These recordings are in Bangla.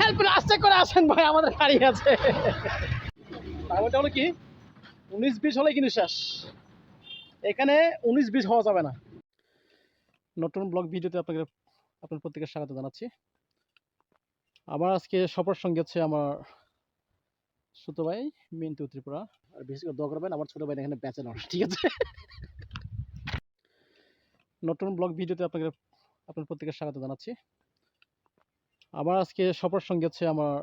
হেল্প আস্তে করে আসেন ভাই, আমাদের গাড়ি আছে। হলো কি? উনিশ বিশ হলে কিন্তু শেষ। এখানে উনিশ বিশ হওয়া যাবে না। নতুন ব্লগ ভিডিওতে আপনাকে আপনার প্রত্যেকের স্বাগত জানাচ্ছি। আমার আজকে সবার সঙ্গে হচ্ছে আমার ছোটো ভাই মিন্টু ত্রিপুরা। আর বিশেষ করে দোয়া করবেন, আমার ছোটো ভাই এখানে ব্যাচেলর ঠিক আছে? নতুন ব্লগ ভিডিওতে আপনাকে আপনার প্রত্যেকের স্বাগত জানাচ্ছি। আমার আজকে সবার সঙ্গে হচ্ছে আমার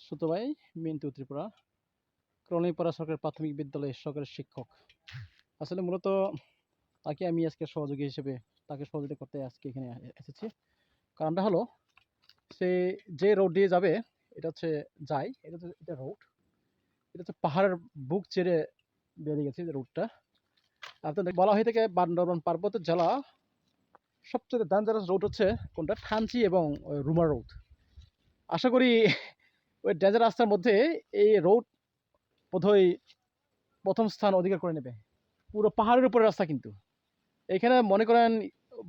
ছোটো ভাই মিন্টু ত্রিপুরা, করণীপাড়া সরকারি প্রাথমিক বিদ্যালয়ের সরকারি শিক্ষক। আসলে মূলত তাকে আমি আজকে সহযোগী হিসেবে, তাকে সহযোগিতা করতে আজকে এখানে এসেছি। কারণটা হলো, সে যে রোড দিয়ে যাবে, এটা হচ্ছে যায়, এটা হচ্ছে, এটা রোড এটা হচ্ছে পাহাড়ের বুক চেড়ে বেরিয়ে গেছে যে রোডটা আপনাদের বলা হয়ে থাকে বান্দরবান পার্বত্য জেলা সবচেয়ে ডেঞ্জারাস রোড হচ্ছে কোনটা? থানচি এবং রুমার রোড আশা করি ওই ডেঞ্জার রাস্তার মধ্যে এই রোড বোধহয় প্রথম স্থান অধিকার করে নেবে। পুরো পাহাড়ের উপরে রাস্তা কিন্তু। এখানে মনে করেন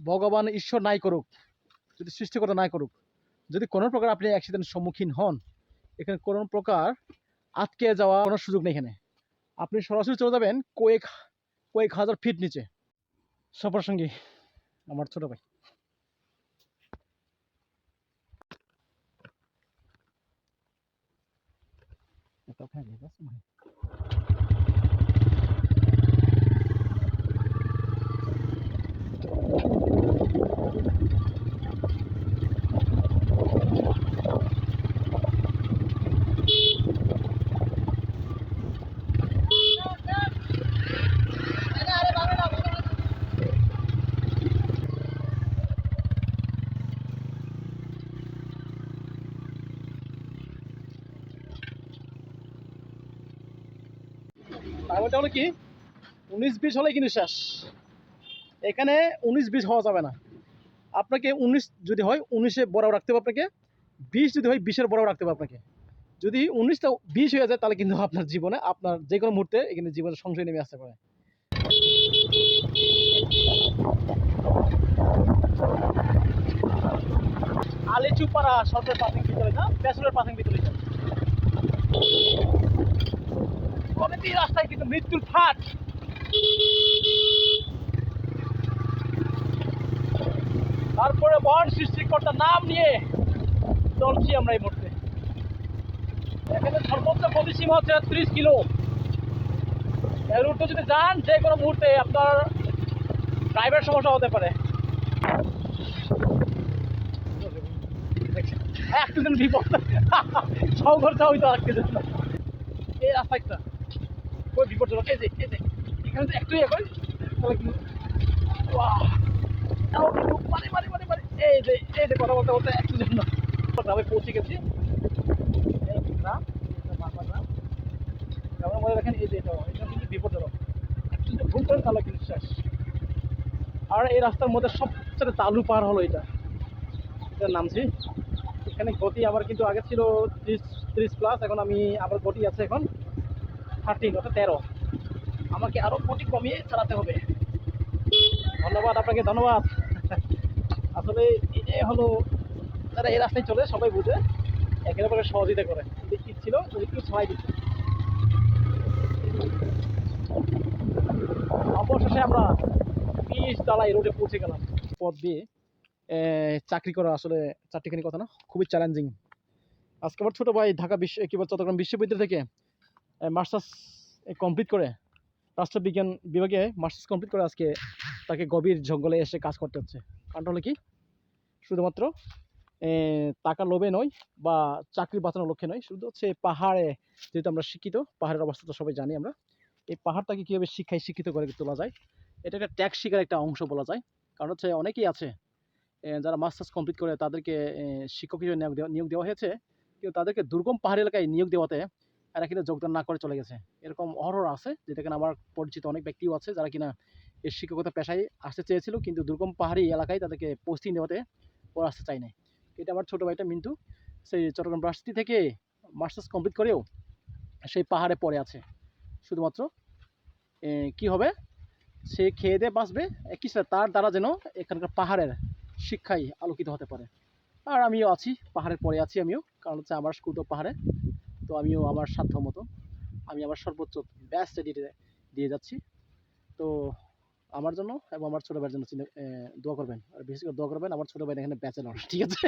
ভগবান, ঈশ্বর নাই করুক, যদি সৃষ্টিকর্তা নাই করুক, যদি কোনো প্রকার আপনি অ্যাক্সিডেন্ট সম্মুখীন হন, এখানে কোনো প্রকার আটকে যাওয়া কোনো সুযোগ নেই এখানে। আপনি সরাসরি চলে যাবেন কয়েক কয়েক হাজার ফিট নিচে। সবার সঙ্গে আমার ছোট ভাই। এটা ওখানে লেখা হলো কি? উনিশ বিশ হলে কিন্তু শেষ। এখানে উনিশ বিশ হওয়া যাবে না। আপনাকে উনিশ যদি হয়, উনিশে বড়াও রাখতে হবে আপনাকে। বিশ যদি হয়, বিশের বড়াও রাখতে হবে আপনাকে। যদি উনিশটা বিশ হয়ে যায়, তাহলে কিন্তু আপনার জীবনে, আপনার যে কোনো মুহূর্তে এখানে জীবনে সংশয় নেমে আসতে পারে। আলিচুপাড়া সরকার প্রাথমিক বিদ্যালয় না? বেসরের প্রাথমিক বিদ্যালয় কমিটি রাস্তায় কিন্তু মৃত্যুর ফাট তারপরে মহান সৃষ্টিকর্তার নাম নিয়ে চলছি আমরা এই মুহূর্তে। এখানে সর্বোচ্চ গতিসীমা হচ্ছে ত্রিশ কিলো। এর রুটে যদি যান, যে কোনো মুহূর্তে আপনার ড্রাইভার সমস্যা হতে পারে। অ্যাক্সিডেন্ট বিপদ। সংঘর্ষা হইতো অ্যাক্সিডেন্ট এই রাস্তাটা কই বিপজ্জনক। এই যে এই যে, এখানে তো একটু এখন। তাহলে কি? পারে পারে পারে পারে এই যে এই যে কথা বলতে বলতে অ্যাক্সিডেন্ট না। গ্রামে পৌঁছে গেছি। গ্রাম এটা গ্রাম। গ্রামের মধ্যে দেখেন, এই এটা এটা কিন্তু বিপজ্জনক। অ্যাক্সিডেন্ট ভুল করেন, তাহলে কিন্তু আর এই রাস্তার মধ্যে সবচেয়ে তালু পার হলো এটা। এটার নামছি এখানে গতি আমার কিন্তু আগে ছিল ত্রিশ ত্রিশ প্লাস এখন আমি আবার গতি আছে এখন। থার্টিন অর্থাৎ তেরো। আমাকে আরও গতি কমিয়ে চালাতে হবে। ধন্যবাদ আপনাকে, ধন্যবাদ। আসলে এটাই হলো, যারা এই রাস্তায় চলে, সবাই বুঝে একে অপরকে সহযোগিতা করে। ছিল, যদি একটু ছড়াই দিচ্ছে অবশেষে আমরা বিশ তলায় রোডে পৌঁছে গেলাম। পথ দিয়ে চাকরি করা আসলে চারটিখানি কথা না, খুবই চ্যালেঞ্জিং আজকে আমার ছোটো ভাই ঢাকা বিশ্ব, কি বল, চট্টগ্রাম বিশ্ববিদ্যালয় থেকে মাস্টার্স কমপ্লিট করে রাষ্ট্রবিজ্ঞান বিভাগে মাস্টার্স কমপ্লিট করে আজকে তাকে গভীর জঙ্গলে এসে কাজ করতে হচ্ছে। কারণটা হলো কি? শুধুমাত্র টাকা লোভে নয় বা চাকরি বাঁচানোর লক্ষ্যে নয়, শুধু হচ্ছে পাহাড়ে, যেহেতু আমরা শিক্ষিত, পাহাড়ের অবস্থা তো সবাই জানি আমরা, এই পাহাড়টাকে কীভাবে শিক্ষায় শিক্ষিত করে তোলা যায়, এটা একটা ট্যাক্স শিকার একটা অংশ বলা যায়। কারণ হচ্ছে অনেকেই আছে যারা মাস্টার্স কমপ্লিট করে তাদেরকে শিক্ষক হিসেবে নিয়োগ দেওয়া নিয়োগ দেওয়া হয়েছে, কিন্তু তাদেরকে দুর্গম পাহাড়ি এলাকায় নিয়োগ দেওয়াতে এরা কিন্তু যোগদান না করে চলে গেছে। এরকম অহরহ আছে যেটা কিনা আমার পরিচিত অনেক ব্যক্তিও আছে যারা কিনা এই শিক্ষকতা পেশায় আসতে চেয়েছিল কিন্তু দুর্গম পাহাড়ি এলাকায় তাদেরকে পোস্টিং দেওয়াতে ওরা আসতে চায় নাই এটা আমার ছোটো ভাইটা মিন্টু সেই চট্টগ্রাম ভার্সিটি থেকে মাস্টার্স কমপ্লিট করেও সেই পাহাড়ে পড়ে আছে। শুধুমাত্র কি হবে? সে খেয়ে দিয়ে বাঁচবে এ, কিছু না, তার দ্বারা যেন এখানকার পাহাড়ের শিক্ষায় আলোকিত হতে পারে। আর আমিও আছি পাহাড়ের পরে আছি আমিও কারণ হচ্ছে আমার স্কুল তো পাহাড়ে। তো আমিও আমার সাধ্য মতো, আমি আমার সর্বোচ্চ ব্যাস্ট দিয়ে দিয়ে যাচ্ছি। তো আমার জন্য এবং আমার ছোটো ভাইয়ের জন্য দোয়া করবেন। আর বিশেষ করে দোয়া করবেন, আমার ছোটো ভাই এখানে ব্যাচেলর ঠিক আছে?